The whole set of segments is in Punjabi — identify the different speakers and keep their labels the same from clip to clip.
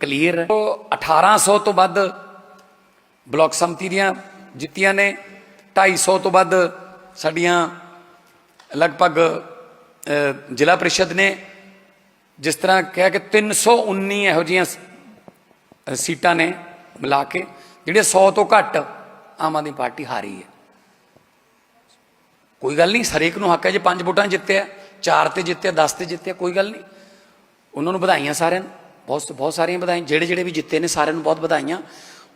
Speaker 1: ਕਲੀਅਰ ਹੈ। ਉਹ 1800 ਤੋਂ ਵੱਧ ਬਲਾਕ ਸੰਮਤੀ ਦੀਆਂ ਜਿੱਤੀਆਂ ਨੇ। 250 ਤੋਂ ਵੱਧ ਸਾਡੀਆਂ ਲਗਭਗ ਜ਼ਿਲ੍ਹਾ ਪ੍ਰੀਸ਼ਦ ਨੇ। ਜਿਸ ਤਰ੍ਹਾਂ ਕਿਹਾ ਕਿ 319 ਇਹੋ ਜਿਹੀਆਂ ਸੀਟਾਂ ਨੇ ਮਿਲਾ ਕੇ, ਜਿਹੜੀਆਂ 100 ਤੋਂ ਘੱਟ ਆਮ ਆਦਮੀ ਪਾਰਟੀ ਹਾਰੀ ਹੈ। ਕੋਈ ਗੱਲ ਨਹੀਂ, ਹਰੇਕ ਨੂੰ ਹੱਕ ਹੈ ਜੇ ਪੰਜ ਵੋਟਾਂ ਜਿੱਤਿਆ, ਚਾਰ ਤੇ ਜਿੱਤਿਆ 10 ਤੇ ਜਿੱਤਿਆ, ਕੋਈ ਗੱਲ ਨਹੀਂ। ਉਹਨਾਂ ਨੂੰ ਵਧਾਈਆਂ ਸਾਰਿਆਂ ਨੂੰ। ਬਹੁਤ ਬਹੁਤ ਸਾਰੀਆਂ ਵਧਾਈਆਂ, ਜਿਹੜੇ ਜਿਹੜੇ ਵੀ ਜਿੱਤੇ ਨੇ ਸਾਰਿਆਂ ਨੂੰ ਬਹੁਤ ਵਧਾਈਆਂ।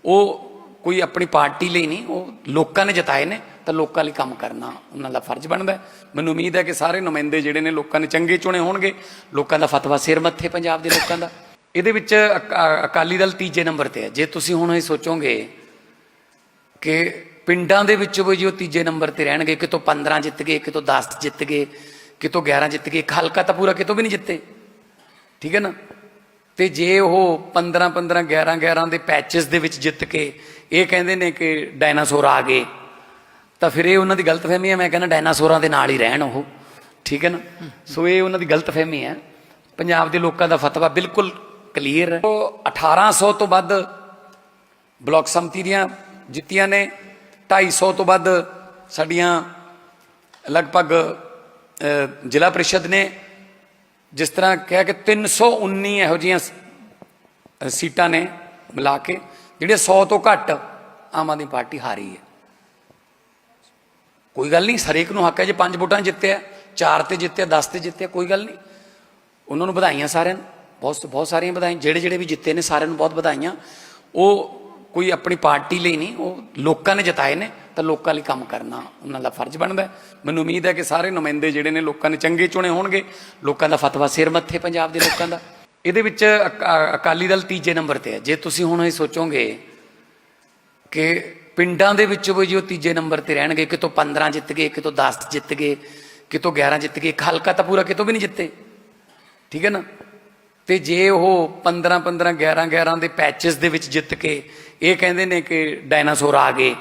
Speaker 1: ਉਹ ਕੋਈ ਆਪਣੀ ਪਾਰਟੀ ਲਈ ਨਹੀਂ, ਉਹ ਲੋਕਾਂ ਨੇ ਜਿਤਾਏ ਨੇ, ਤਾਂ ਲੋਕਾਂ ਲਈ ਕੰਮ ਕਰਨਾ ਉਹਨਾਂ ਦਾ ਫਰਜ਼ ਬਣਦਾ ਮੈਨੂੰ ਉਮੀਦ ਹੈ ਕਿ ਸਾਰੇ ਨੁਮਾਇੰਦੇ ਜਿਹੜੇ ਨੇ ਲੋਕਾਂ ਨੇ ਚੰਗੇ ਚੁਣੇ ਹੋਣਗੇ, ਲੋਕਾਂ ਦਾ ਫਤਵਾ ਸਿਰ ਮੱਥੇ ਪੰਜਾਬ ਦੇ ਲੋਕਾਂ ਦਾ। ਇਹਦੇ ਵਿੱਚ ਅਕ- ਅਕਾਲੀ ਦਲ ਤੀਜੇ ਨੰਬਰ ਤੇ ਹੈ। ਜੇ ਤੁਸੀਂ ਹੁਣ ਇਹ ਸੋਚੋਗੇ ਕਿ ਪਿੰਡਾਂ ਦੇ ਵਿੱਚ ਵੀ ਜੋ ਤੀਜੇ ਨੰਬਰ ਤੇ ਰਹਿਣਗੇ, ਕਿਤੋਂ 15 ਜਿੱਤ ਗਏ, ਕਿਤੋਂ 10 ਜਿੱਤ ਗਏ, ਕਿਤੋਂ 11 ਜਿੱਤ ਗਏ, ਇੱਕ ਹਲਕਾ ਤਾਂ ਪੂਰਾ ਕਿਤੋਂ ਵੀ ਨਹੀਂ ਜਿੱਤੇ। ਠੀਕ ਹੈ ਨਾ? ਤੇ ਜੇ ਉਹ 15 15 11 11 ਦੇ ਪੈਚਸ ਦੇ ਵਿੱਚ ਜਿੱਤ ਕੇ ਇਹ ਕਹਿੰਦੇ ਨੇ ਕਿ ਡਾਇਨਾਸੌਰ ਆ ਗਏ, ਤਾਂ ਫਿਰ ਇਹ ਉਹਨਾਂ ਦੀ ਗਲਤਫਹਿਮੀ ਹੈ, ਮੈਂ ਕਹਿੰਦਾ ਡਾਇਨਾਸੌਰਾਂ ਦੇ ਨਾਲ ਹੀ ਰਹਿਣ ਉਹ। ਠੀਕ ਹੈ ਨਾ? ਸੋ ਇਹ ਉਹਨਾਂ ਦੀ ਗਲਤਫਹਿਮੀ ਹੈ। ਪੰਜਾਬ ਦੇ ਲੋਕਾਂ ਦਾ ਫਤਵਾ ਬਿਲਕੁਲ ਕਲੀਅਰ ਹੈ। ਉਹ 1800 ਤੋਂ ਵੱਧ ਬਲਾਕ ਸੰਮਤੀ ਦੀਆਂ ਜਿੱਤੀਆਂ ਨੇ 250 ਤੋਂ ਵੱਧ ਸਾਡੀਆਂ ਲਗਭਗ ਜ਼ਿਲ੍ਹਾ ਪ੍ਰੀਸ਼ਦ ਨੇ ਜਿਸ ਤਰ੍ਹਾਂ ਕਿਹਾ ਕਿ 319 ਇਹੋ ਜਿਹੀਆਂ ਸੀਟਾਂ ਨੇ ਮਿਲਾ ਕੇ, ਜਿਹੜੀਆਂ 100 ਤੋਂ ਘੱਟ ਆਮ ਆਦਮੀ ਪਾਰਟੀ ਹਾਰੀ ਹੈ। ਕੋਈ ਗੱਲ ਨਹੀਂ, ਹਰੇਕ ਨੂੰ ਹੱਕ ਹੈ ਜੇ ਪੰਜ ਵੋਟਾਂ ਜਿੱਤਿਆ, ਚਾਰ ਤੇ ਜਿੱਤਿਆ 10 ਤੇ ਜਿੱਤਿਆ, ਕੋਈ ਗੱਲ ਨਹੀਂ। ਉਹਨਾਂ ਨੂੰ ਵਧਾਈਆਂ ਸਾਰਿਆਂ ਨੂੰ, ਬਹੁਤ ਬਹੁਤ ਸਾਰੀਆਂ ਵਧਾਈਆਂ, ਜਿਹੜੇ ਜਿਹੜੇ ਵੀ ਜਿੱਤੇ ਨੇ ਸਾਰਿਆਂ ਨੂੰ ਬਹੁਤ ਵਧਾਈਆਂ। ਉਹ ਕੋਈ ਆਪਣੀ ਪਾਰਟੀ ਲਈ ਨਹੀਂ, ਉਹ ਲੋਕਾਂ ਨੇ ਜਿਤਾਏ ਨੇ। ਤਾਂ ਲੋਕਾਂ ਲਈ ਕੰਮ ਕਰਨਾ ਉਹਨਾਂ ਦਾ ਫਰਜ਼ ਬਣਦਾ ਮੈਨੂੰ ਉਮੀਦ ਹੈ ਕਿ ਸਾਰੇ ਨੁਮਾਇੰਦੇ ਜਿਹੜੇ ਨੇ ਲੋਕਾਂ ਨੇ ਚੰਗੇ ਚੁਣੇ ਹੋਣਗੇ। ਲੋਕਾਂ ਦਾ ਫਤਵਾ ਸਿਰ ਮੱਥੇ ਪੰਜਾਬ ਦੇ ਲੋਕਾਂ ਦਾ। ਇਹਦੇ ਵਿੱਚ ਅਕ- ਅਕਾਲੀ ਦਲ ਤੀਜੇ ਨੰਬਰ ਤੇ ਹੈ। ਜੇ ਤੁਸੀਂ ਹੁਣ ਇਹ ਸੋਚੋਗੇ ਕਿ ਪਿੰਡਾਂ ਦੇ ਵਿੱਚ ਵੀ ਜੋ ਤੀਜੇ ਨੰਬਰ ਤੇ ਰਹਿਣਗੇ, ਕਿਤੋਂ 15 ਜਿੱਤ ਗਏ, ਕਿਤੋਂ 10 ਜਿੱਤ ਗਏ, ਕਿਤੋਂ 11 ਜਿੱਤ ਗਏ, ਇੱਕ ਹਲਕਾ ਤਾਂ ਪੂਰਾ ਕਿਤੋਂ ਵੀ ਨਹੀਂ ਜਿੱਤੇ। ਠੀਕ ਹੈ ਨਾ? ਤੇ ਜੇ ਉਹ 15 15 11 11 ਦੇ ਪੈਚਸ ਦੇ ਵਿੱਚ ਜਿੱਤ ਕੇ, ਇਹ ਕਹਿੰਦੇ ਨੇ ਕਿ ਡਾਇਨਾਸੌਰ ਆ ਗਏ।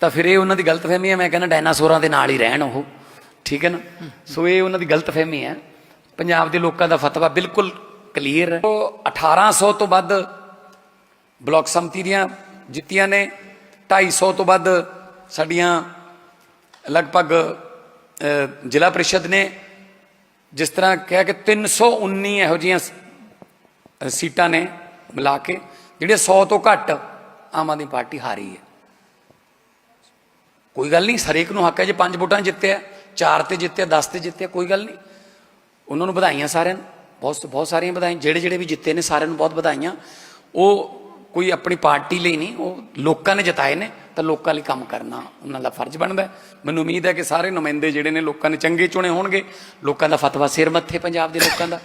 Speaker 1: ਤਾਂ ਫਿਰ ਇਹ ਉਹਨਾਂ ਦੀ ਗਲਤਫਹਿਮੀ ਹੈ, ਮੈਂ ਕਹਿੰਦਾ ਡਾਇਨਾਸੌਰਾਂ ਦੇ ਨਾਲ ਹੀ ਰਹਿਣ ਉਹ। ਠੀਕ ਹੈ ਨਾ? ਸੋ ਇਹ ਉਹਨਾਂ ਦੀ ਗਲਤਫਹਿਮੀ ਹੈ। ਪੰਜਾਬ ਦੇ ਲੋਕਾਂ ਦਾ ਫਤਵਾ ਬਿਲਕੁਲ ਕਲੀਅਰ ਹੈ। ਉਹ 1800 ਤੋਂ ਵੱਧ ਬਲਾਕ ਸੰਮਤੀ ਦੀਆਂ ਜਿੱਤੀਆਂ ਨੇ। 250 ਤੋਂ ਵੱਧ ਸਾਡੀਆਂ ਲਗਭਗ ਜ਼ਿਲ੍ਹਾ ਪ੍ਰੀਸ਼ਦ ਨੇ। ਜਿਸ ਤਰ੍ਹਾਂ ਕਿਹਾ ਕਿ 319 ਇਹੋ ਜਿਹੀਆਂ ਸੀਟਾਂ ਨੇ ਮਿਲਾ ਕੇ, ਜਿਹੜੀਆਂ 100 ਤੋਂ ਘੱਟ ਆਮ ਆਦਮੀ ਪਾਰਟੀ ਹਾਰੀ ਹੈ। ਕੋਈ ਗੱਲ ਨਹੀਂ, ਹਰੇਕ ਨੂੰ ਹੱਕ ਹੈ ਜੇ ਪੰਜ ਵੋਟਾਂ ਜਿੱਤਿਆ ਚਾਰ ਤੇ ਜਿੱਤਿਆ 10 ਤੇ ਜਿੱਤਿਆ ਕੋਈ ਗੱਲ ਨਹੀਂ। ਉਹਨਾਂ ਨੂੰ ਵਧਾਈਆਂ ਸਾਰਿਆਂ ਨੂੰ, ਬਹੁਤ ਬਹੁਤ ਸਾਰੀਆਂ ਵਧਾਈਆਂ, ਜਿਹੜੇ ਜਿਹੜੇ ਵੀ ਜਿੱਤੇ ਨੇ ਸਾਰਿਆਂ ਨੂੰ ਬਹੁਤ ਵਧਾਈਆਂ। ਉਹ ਕੋਈ ਆਪਣੀ ਪਾਰਟੀ ਲਈ ਨਹੀਂ, ਉਹ ਲੋਕਾਂ ਨੇ ਜਿਤਾਏ ਨੇ, ਤਾਂ ਲੋਕਾਂ ਲਈ ਕੰਮ ਕਰਨਾ ਉਹਨਾਂ ਦਾ ਫਰਜ਼ ਬਣਦਾ ਮੈਨੂੰ ਉਮੀਦ ਹੈ ਕਿ ਸਾਰੇ ਨੁਮਾਇੰਦੇ ਜਿਹੜੇ ਨੇ ਲੋਕਾਂ ਨੇ ਚੰਗੇ ਚੁਣੇ ਹੋਣਗੇ, ਲੋਕਾਂ ਦਾ ਫਤਵਾ ਸਿਰ ਮੱਥੇ ਪੰਜਾਬ ਦੇ ਲੋਕਾਂ ਦਾ।